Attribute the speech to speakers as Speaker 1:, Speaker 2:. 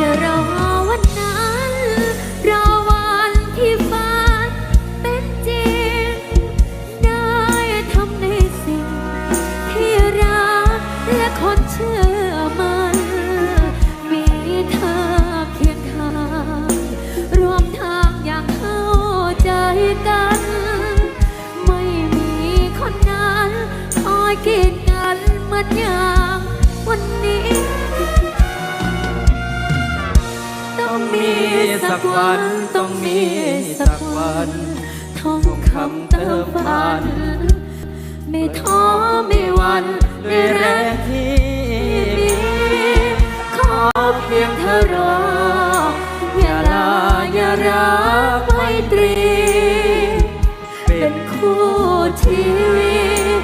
Speaker 1: จะรอวันนั้น รอวันที่ฝันเป็นจริง ได้ทำในสิ่ง ที่รักและคนเชื่อมัน มีเธอเคียงข้างรวมทางอย่างเข้าใจกัน ไม่มีคนนั้นคอยกีดกันเหมือนอย่างวันนี้ สักวันต้องมีสักวันทองคำเติมพัน ไม่ท้อไม่วันด้วยแรงที่มีขอเพียงเธอรออย่าลาอย่ารักไม่ตรี เป็นคู่ชีวิต